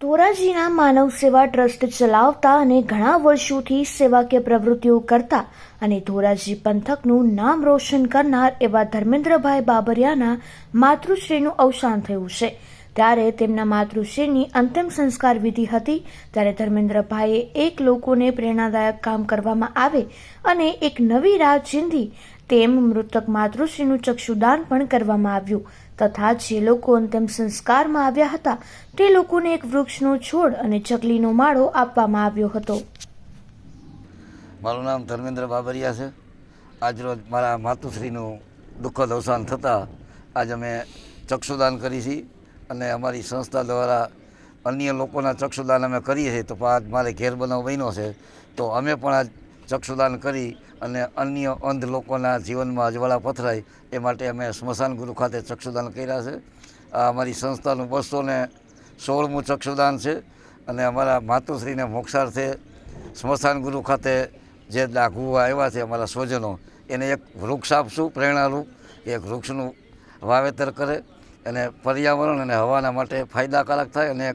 ધોરાજીના માનવ સેવા ટ્રસ્ટ ચલાવતા અને ઘણા વર્ષોથી સેવાકીય પ્રવૃત્તિઓ કરતા અને ધોરાજી પંથકનું નામ રોશન કરનાર એવા ધર્મેન્દ્રભાઈ બાબરિયાના માતૃશ્રીનું અવસાન થયું છે. ત્યારે તેમના માતૃશ્રીની અંતિમ સંસ્કાર વિધિ હતી. ત્યારે ધર્મેન્દ્રભાઈએ એક લોકોને પ્રેરણાદાયક કામ કરવામાં આવે અને એક નવી રાહ ચીંધી, તેમ મૃતક માતૃશ્રીનું ચક્ષુદાન પણ કરવામાં આવ્યું. તથા જે લોકો અંતિમ સંસ્કારમાં આવ્યા હતા, તે લોકોને એક વૃક્ષનો છોડ અને ચકલીનો માળો આપવામાં આવ્યો હતો. મારું નામ ધર્મેન્દ્ર બાબરિયા છે. આજરોજ મારા માતુશ્રીનું દુઃખદ અવસાન થતાં આજ અમે ચક્ષુદાન કરી છીએ. અને અમારી સંસ્થા દ્વારા અન્ય લોકોના ચક્ષુદાન અમે કરીએ છીએ. તો આજ મારે ઘેર બનાવ બન્યો છે. તો અમે પણ આજ ચક્ષુદાન કરી અને અન્ય અંધ લોકોના જીવનમાં અજવાળા પથરાય એ માટે અમે સ્મશાન ગુરુ ખાતે ચક્ષુદાન કર્યા છે. આ અમારી સંસ્થાનું બસો ને સોળમું ચક્ષુદાન છે અને અમારા માતુશ્રીને મોક્ષાર્થે સ્મશાન ગુરુ ખાતે જે લાઘુવા આવ્યા છે અમારા સ્વજનો, એને એક વૃક્ષ આપશું, પ્રેરણારૂપ. એક વૃક્ષનું વાવેતર કરે અને પર્યાવરણ અને હવાના માટે ફાયદાકારક થાય અને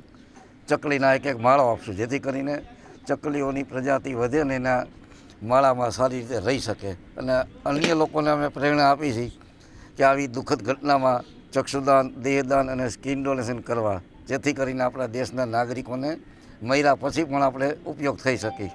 ચકલીના એક એક માળો આપશું. જેથી કરીને ચકલીઓની પ્રજાતિ વધે અને એના માળામાં સારી રીતે રહી શકે. અને અન્ય લોકોને અમે પ્રેરણા આપી છે કે આવી દુઃખદ ઘટનામાં ચક્ષુદાન, દેહદાન અને સ્કિન ડોનેશન કરવા. જેથી કરીને આપણા દેશના નાગરિકોને મર્યા પછી પણ આપણે ઉપયોગ થઈ શકે.